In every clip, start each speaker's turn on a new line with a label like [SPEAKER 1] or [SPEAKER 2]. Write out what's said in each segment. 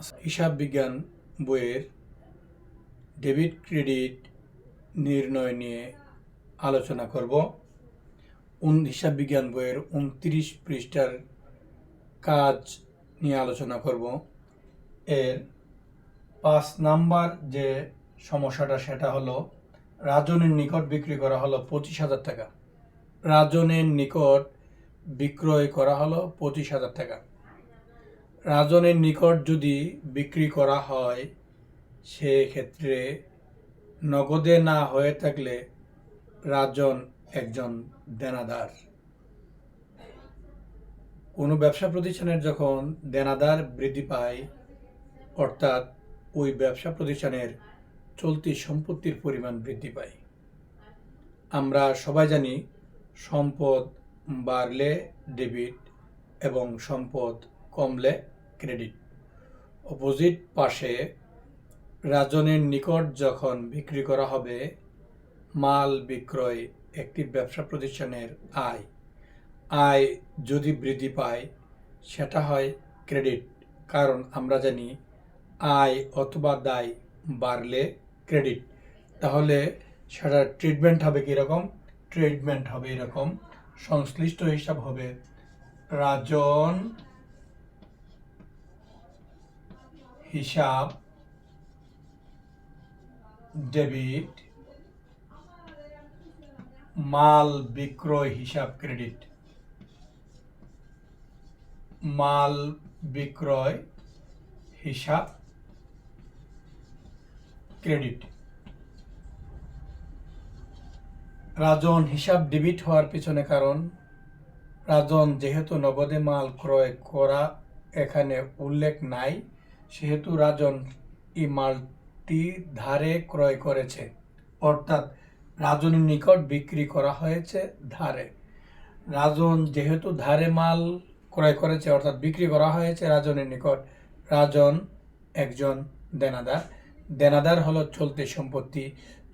[SPEAKER 1] হিসাব বিজ্ঞান বইয়ের ডেবিট ক্রেডিট নির্ণয় নিয়ে আলোচনা করব। উন হিসাব বিজ্ঞান বইয়ের উনত্রিশ পৃষ্ঠার কাজ নিয়ে আলোচনা করব। এর পাঁচ নাম্বার যে সমস্যাটা, সেটা হলো রাজনের নিকট বিক্রি করা হলো পঁচিশ হাজার টাকা। রাজনের নিকট বিক্রয় করা হলো পঁচিশ হাজার টাকা। রাজনের নিকট যদি বিক্রি করা হয় সেক্ষেত্রে নগদে না হয়ে থাকলে রাজন একজন দেনাদার। কোনো ব্যবসা প্রতিষ্ঠানের যখন দেনাদার বৃদ্ধি পায়, অর্থাৎ ওই ব্যবসা প্রতিষ্ঠানের চলতি সম্পত্তির পরিমাণ বৃদ্ধি পায়। আমরা সবাই জানি সম্পদ বাড়লে ডেবিট এবং সম্পদ কমলে ক্রেডিট অপোজিট পাশে রাজনের নিকট যখন বিক্রি করা হবে, মাল বিক্রয় একটি ব্যবসা প্রতিষ্ঠানের আয়। আয় যদি বৃদ্ধি পায়, সেটা হয় ক্রেডিট কারণ আমরা জানি আয় অথবা দায় বাড়লে ক্রেডিট তাহলে সেটার ট্রিটমেন্ট হবে কীরকম? ট্রিটমেন্ট হবে এরকম। সংশ্লিষ্ট হিসাব হবে রাজন হিসাব ডেবিট মাল বিক্রয় হিসাব ক্রেডিট মাল বিক্রয় হিসাব ক্রেডিট রাজন হিসাব ডেবিট হওয়ার পিছনে কারণ, রাজন যেহেতু নগদে মাল ক্রয় করা এখানে উল্লেখ নাই সেহেতু রাজন এই মালটি ধারে ক্রয় করেছে। অর্থাৎ রাজনের নিকট বিক্রি করা হয়েছে ধারে। রাজন যেহেতু ধারে মাল ক্রয় করেছে, অর্থাৎ বিক্রি করা হয়েছে রাজনের নিকট, রাজন একজন দেনাদার। দেনাদার হলো চলতি সম্পত্তি।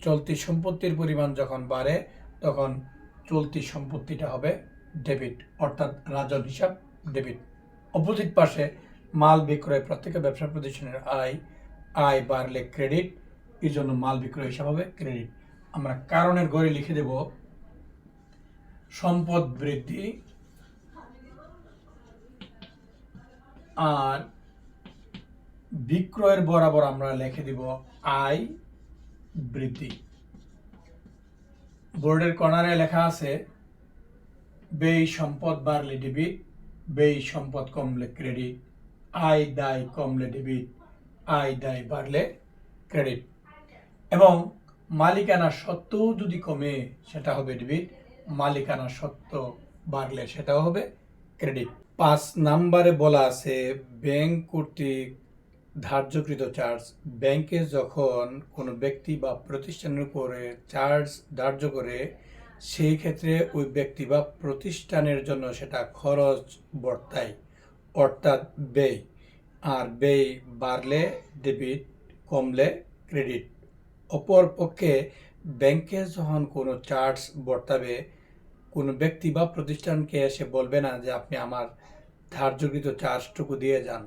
[SPEAKER 1] চলতি সম্পত্তির পরিমাণ যখন বাড়ে, তখন চলতি সম্পত্তিটা হবে ডেবিট, অর্থাৎ রাজন হিসাব ডেবিট। অপোজিট পাশে মাল বিক্রয় প্রত্যেক ব্যবসা প্রতিষ্ঠানের আয় আয় বাড়লে ক্রেডিট এই জন্য মাল বিক্রয় হিসাব হবে ক্রেডিট আমরা কারণের গড়ে লিখে দেব সম্পদ বৃদ্ধি আর বিক্রয়ের বরাবর আমরা লিখে দিব আয় বৃদ্ধি। বোর্ডের কর্নারে লেখা আছে, ব্যয় সম্পদ বাড়লে ডেবিট ব্যয় সম্পদ কমলে ক্রেডিট আয় দায় কমলে ডেবিট, আয় দায় বাড়লে ক্রেডিট। এবং মালিকানা সত্ত্বেও যদি কমে, সেটা হবে ডেবিট। মালিকানা সত্ত্ব বাড়লে সেটাও হবে ক্রেডিট। পাঁচ নাম্বারে বলা আছে, ব্যাংক কর্তৃক ধার্যকৃত চার্জ। ব্যাংকে যখন কোনো ব্যক্তি বা প্রতিষ্ঠানের উপরে চার্জ ধার্য করে, সেই ক্ষেত্রে ওই ব্যক্তি বা প্রতিষ্ঠানের জন্য সেটা খরচ বর্তায়। অর্থাৎ ব্যয়, আর ব্যয় বাড়লে ডেবিট কমলে ক্রেডিট অপর পক্ষে ব্যাংকে যখন কোনো চার্জ বর্তাবে, কোনো ব্যক্তি বা প্রতিষ্ঠানকে এসে বলবে না যে আপনি আমার ধার্যকৃত চার্জটুকু দিয়ে যান।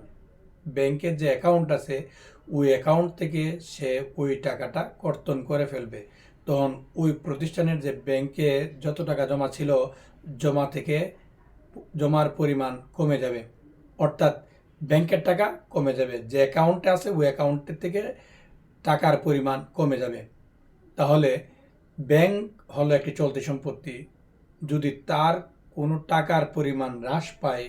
[SPEAKER 1] ব্যাংকের যে অ্যাকাউন্ট আছে, ওই অ্যাকাউন্ট থেকে সে ওই টাকাটা কর্তন করে ফেলবে। তখন ওই প্রতিষ্ঠানের যে ব্যাংকে যত টাকা জমা ছিল, জমা থেকে জমার পরিমাণ কমে যাবে। অর্থাৎ ব্যাংকের টাকা কমে যাবে। যে অ্যাকাউন্টে আছে, ওই অ্যাকাউন্টের থেকে টাকার পরিমাণ কমে যাবে। তাহলে ব্যাংক হলো একটি চলতি সম্পত্তি। যদি তার কোনো টাকার পরিমাণ হ্রাস পায়,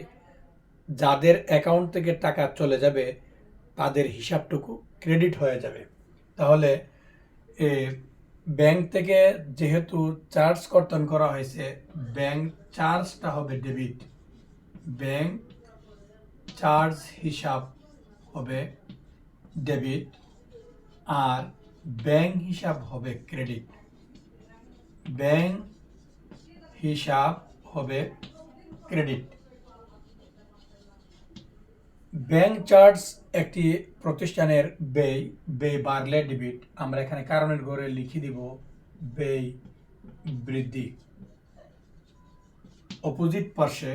[SPEAKER 1] যাদের অ্যাকাউন্ট থেকে টাকা চলে যাবে, তাদের হিসাবটুকু ক্রেডিট হয়ে যাবে। তাহলে ব্যাংক থেকে যেহেতু চার্জ কর্তন করা হয়েছে, ব্যাংক চার্জটা হবে ডেবিট ব্যাংক চার্জ হিসাব হবে ডেবিট আর ব্যাংক হিসাব হবে ক্রেডিট। ব্যাংক হিসাব হবে ক্রেডিট। ব্যাংক চার্জ একটি প্রতিষ্ঠানের ব্যয় ব্যয় বাড়লে ডেবিট। আমরা এখানে কারণের ঘরে লিখে দিব ব্যয় বৃদ্ধি। অপোজিট পাশে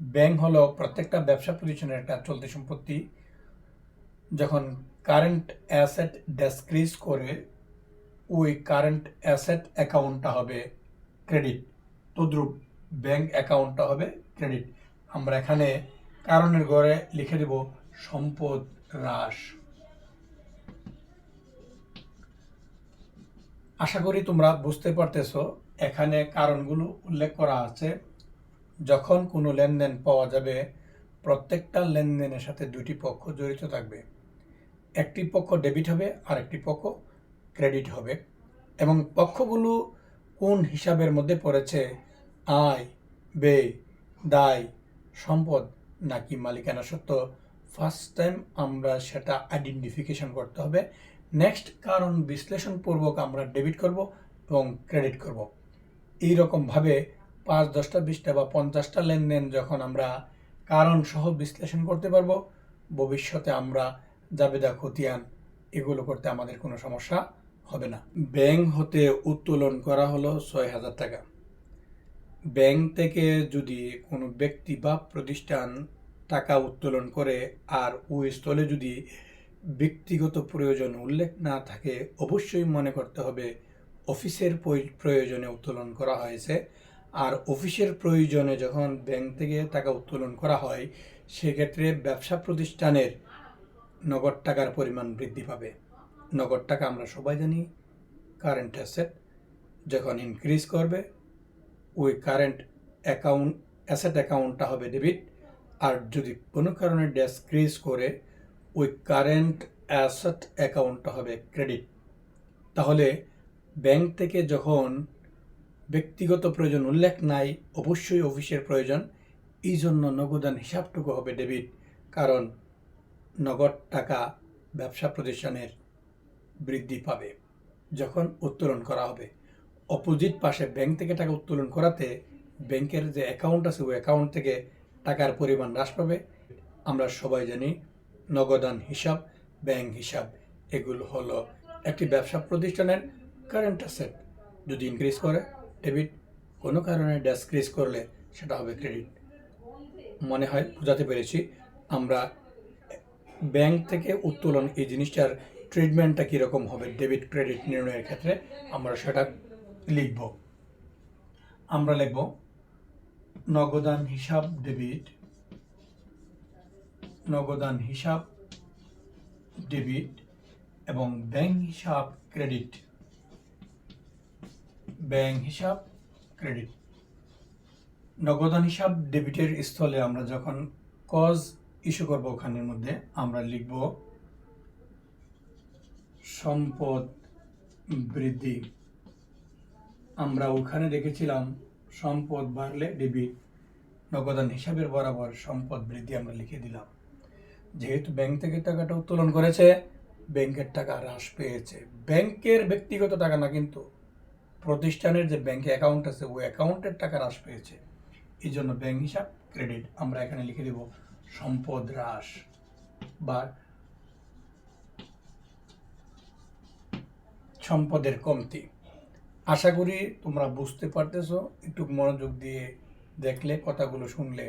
[SPEAKER 1] ব্যাংক হলো প্রত্যেকটা ব্যবসা প্রতিষ্ঠানের একটা চলতি সম্পত্তি। যখন কারেন্ট অ্যাসেট ডেসক্রিজ করে, ওই কারেন্ট অ্যাসেট অ্যাকাউন্টটা হবে ক্রেডিট তদ্রুপ ব্যাংক অ্যাকাউন্টটা হবে ক্রেডিট আমরা এখানে কারণের ঘরে লিখে দেব সম্পদ হ্রাস। আশা করি তোমরা বুঝতে পারতেছো, এখানে কারণগুলো উল্লেখ করা আছে। যখন কোনো লেনদেন পাওয়া যাবে, প্রত্যেকটা লেনদেনের সাথে দুটি পক্ষ জড়িত থাকবে। একটি পক্ষ ডেবিট হবে আর একটি পক্ষ ক্রেডিট হবে। এবং পক্ষগুলো কোন হিসাবের মধ্যে পড়েছে, আয়, ব্যয়, দায়, সম্পদ নাকি মালিকানা সত্ত্ব ফার্স্ট টাইম আমরা সেটা আইডেন্টিফিকেশন করতে হবে। নেক্সট কারণ বিশ্লেষণপূর্বক আমরা ডেবিট করব এবং ক্রেডিট করব। এই রকমভাবে পাঁচ, দশটা, বিশটা বা পঞ্চাশটা লেনদেন যখন আমরা কারণ সহ বিশ্লেষণ করতে পারব, ভবিষ্যতে আমরা জাবেদা খতিয়ান এগুলো করতে আমাদের কোনো সমস্যা হবে না। ব্যাংক হতে উত্তোলন করা হলো ছয় হাজার টাকা। ব্যাংক থেকে যদি কোনো ব্যক্তি বা প্রতিষ্ঠান টাকা উত্তোলন করে আর ওই স্থলে যদি ব্যক্তিগত প্রয়োজন উল্লেখ না থাকে, অবশ্যই মনে করতে হবে অফিসের প্রয়োজনে উত্তোলন করা হয়েছে। আর অফিসের প্রয়োজনে যখন ব্যাংক থেকে টাকা উত্তোলন করা হয়, সেক্ষেত্রে ব্যবসা প্রতিষ্ঠানের নগদ টাকার পরিমাণ বৃদ্ধি পাবে। নগদ টাকা আমরা সবাই জানি কারেন্ট অ্যাসেট যখন ইনক্রিজ করবে, ওই কারেন্ট অ্যাকাউন্ট অ্যাসেট অ্যাকাউন্টটা হবে ডেবিট আর যদি কোনো কারণে ডেসক্রিজ করে, ওই কারেন্ট অ্যাসেট অ্যাকাউন্টটা হবে ক্রেডিট তাহলে ব্যাংক থেকে যখন ব্যক্তিগত প্রয়োজন উল্লেখ নাই, অবশ্যই অফিসের প্রয়োজন। এই জন্য নগদান হিসাবটুকু হবে ডেবিট, কারণ নগদ টাকা ব্যবসা প্রতিষ্ঠানের বৃদ্ধি পাবে যখন উত্তোলন করা হবে। অপোজিট পাশে ব্যাংক থেকে টাকা উত্তোলন করাতে ব্যাংকের যে অ্যাকাউন্ট আছে, ওই অ্যাকাউন্ট থেকে টাকার পরিমাণ হ্রাস পাবে। আমরা সবাই জানি নগদান হিসাব, ব্যাংক হিসাব, এগুলো হলো একটি ব্যবসা প্রতিষ্ঠানের কারেন্ট অ্যাসেট যদি ইনক্রিজ করে ডেবিট কোনো কারণে ডেসক্রিজ করলে সেটা হবে ক্রেডিট। মনে হয় বোঝাতে পেরেছি, আমরা ব্যাংক থেকে উত্তোলন এই জিনিসটার ট্রিটমেন্টটা কীরকম হবে, ডেবিট ক্রেডিট নির্ণয়ের ক্ষেত্রে আমরা সেটা লিখব। আমরা লিখব, নগদান হিসাব ডেবিট, নগদান হিসাব ডেবিট এবং ব্যাংক হিসাব ক্রেডিট। ব্যাংক হিসাব, ক্রেডিট। নগদান হিসাব ডেবিটের স্থলে আমরা যখন কজ ইস্যু করব ওখানের মধ্যে, আমরা লিখব সম্পদ বৃদ্ধি। আমরা ওখানে দেখেছিলাম সম্পদ বাড়লে ডেবিট, নগদান হিসাবের বরাবর সম্পদ বৃদ্ধি আমরা লিখে দিলাম। যেহেতু ব্যাংক থেকে টাকাটা উত্তোলন করেছে, ব্যাংকের টাকা হ্রাস পেয়েছে। ব্যাংকের ব্যক্তিগত টাকা না, কিন্তু প্রতিষ্ঠানের যে ব্যাংকে অ্যাকাউন্ট আছে, ওই অ্যাকাউন্টের টাকা হ্রাস পেয়েছে। এই জন্য ব্যাংক হিসাব ক্রেডিট আমরা এখানে লিখে দেব সম্পদ হ্রাস। বা সম্পদের কমতি। আশা করি তোমরা বুঝতে পারতেছো, একটু মনোযোগ দিয়ে দেখলে, কথাগুলো শুনলে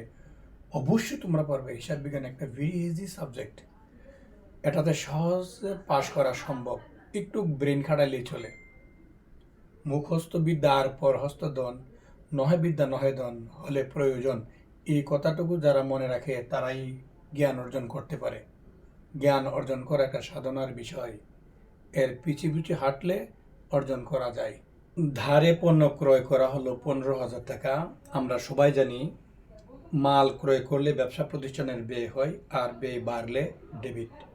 [SPEAKER 1] অবশ্যই তোমরা পারবে। হিসাব বিজ্ঞান একটা ভেরি ইজি সাবজেক্ট এটাতে সহজে পাশ করা সম্ভব। একটু ব্রেন খাটালেই চলে। মুখস্থ বিদ্যা আর পরহস্ত দন নহে বিদ্যা নহে দন হলে প্রয়োজন। এই কথাটুকু যারা মনে রাখে, তারাই জ্ঞান অর্জন করতে পারে। জ্ঞান অর্জন করা একটা সাধনার বিষয়। এর পিছু পিছু হাঁটলে অর্জন করা যায়। ধারে পণ্য ক্রয় করা হলো পনেরো হাজার টাকা। আমরা সবাই জানি, মাল ক্রয় করলে ব্যবসা প্রতিষ্ঠানের ব্যয় হয় আর ব্যয় বাড়লে ডেবিট।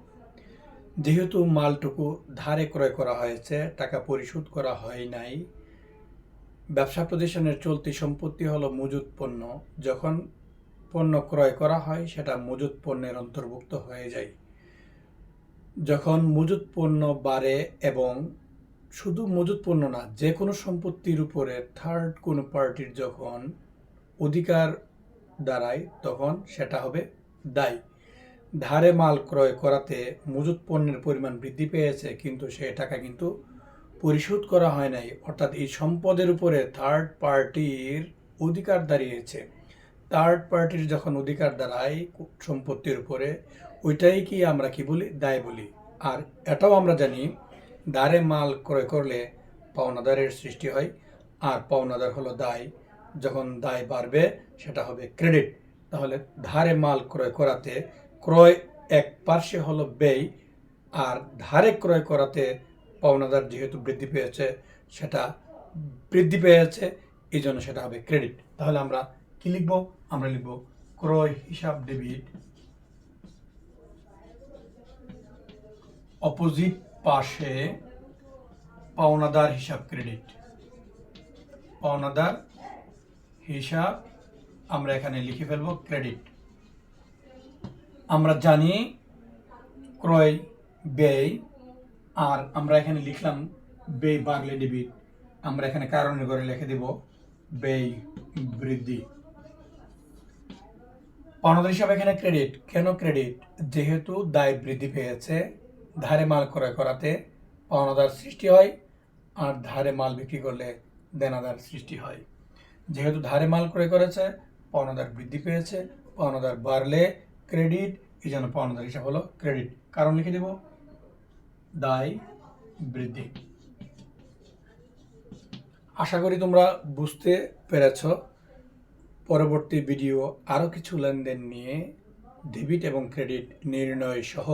[SPEAKER 1] যেহেতু মালটুকু ধারে ক্রয় করা হয়েছে, টাকা পরিশোধ করা হয় নাই, ব্যবসা প্রতিষ্ঠানের চলতি সম্পত্তি হলো মজুত পণ্য। যখন পণ্য ক্রয় করা হয়, সেটা মজুত পণ্যের অন্তর্ভুক্ত হয়ে যায়। যখন মজুত পণ্য বাড়ে এবং শুধু মজুত পণ্য না, যে কোনো সম্পত্তির উপরে থার্ড কোনো পার্টির যখন অধিকার দাঁড়ায়, তখন সেটা হবে দায়। ধারে মাল ক্রয় করাতে মজুত পণ্যের পরিমাণ বৃদ্ধি পেয়েছে, কিন্তু সে টাকা কিন্তু পরিশোধ করা হয় নাই। অর্থাৎ এই সম্পদের উপরে থার্ড পার্টির অধিকার দাঁড়িয়েছে। থার্ড পার্টির যখন অধিকার দাঁড়ায় সম্পত্তির উপরে, ওইটাই কি আমরা কি বলি? দায় বলি। আর এটাও আমরা জানি দারে মাল ক্রয় করলে পাওনাদারের সৃষ্টি হয়, আর পাওনাদার হলো দায়। যখন দায় বাড়বে, সেটা হবে ক্রেডিট। তাহলে ধারে মাল ক্রয় করাতে ক্রয় এক পার্শ্বে হলো ব্যয়, আর ধারে ক্রয় করাতে পাওনাদার যেহেতু বৃদ্ধি পেয়েছে, সেটা বৃদ্ধি পেয়েছে এই জন্য সেটা হবে ক্রেডিট তাহলে আমরা কি লিখব? আমরা লিখব ক্রয় হিসাব ডেবিট অপোজিট পাশে পাওনাদার হিসাব ক্রেডিট পাওনাদার হিসাব আমরা এখানে লিখে ফেলব ক্রেডিট আমরা জানি ক্রয়, ব্যয়, আর আমরা এখানে লিখলাম ব্যয় বাড়লে ডেবিট। আমরা এখানে কারণের করে লিখে দেব ব্যয় বৃদ্ধি। পাওনাদার হিসাবে এখানে ক্রেডিট কেন ক্রেডিট যেহেতু দায় বৃদ্ধি পেয়েছে, ধারে মাল ক্রয় করাতে পাওনাদার সৃষ্টি হয়, আর ধারে মাল বিক্রি করলে দেনাদার সৃষ্টি হয়। যেহেতু ধারে মাল ক্রয় করেছে পাওনাদার বৃদ্ধি পেয়েছে পাওনাদার বাড়লে ক্রেডিট এই জন্য পাওনাদার হিসাব হলো ক্রেডিট। কারণ লিখে দেব, দায় বৃদ্ধি। আশা করি তোমরা বুঝতে পেরেছ। পরবর্তী ভিডিও আরও কিছু লেনদেন নিয়ে ডেবিট এবং ক্রেডিট নির্ণয় সহ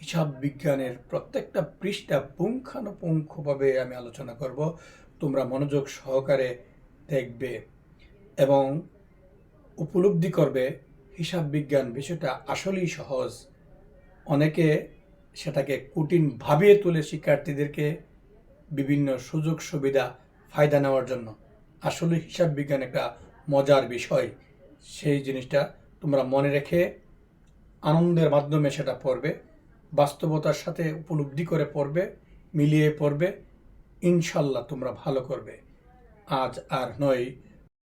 [SPEAKER 1] হিসাব বিজ্ঞানের প্রত্যেকটা পৃষ্ঠা পুঙ্খানুপুঙ্খভাবে আমি আলোচনা করব। তোমরা মনোযোগ সহকারে দেখবে এবং উপলব্ধি করবে হিসাব বিজ্ঞান বিষয়টা আসলেই সহজ। অনেকে সেটাকে কঠিন ভাবিয়ে তোলে শিক্ষার্থীদেরকে বিভিন্ন সুযোগ সুবিধা, ফায়দা নেওয়ার জন্য। আসলে হিসাব বিজ্ঞান একটা মজার বিষয়। সেই জিনিসটা তোমরা মনে রেখে আনন্দের মাধ্যমে সেটা পড়বে, বাস্তবতার সাথে উপলব্ধি করে পড়বে, মিলিয়ে পড়বে, ইনশাল্লাহ তোমরা ভালো করবে। আজ আর নয়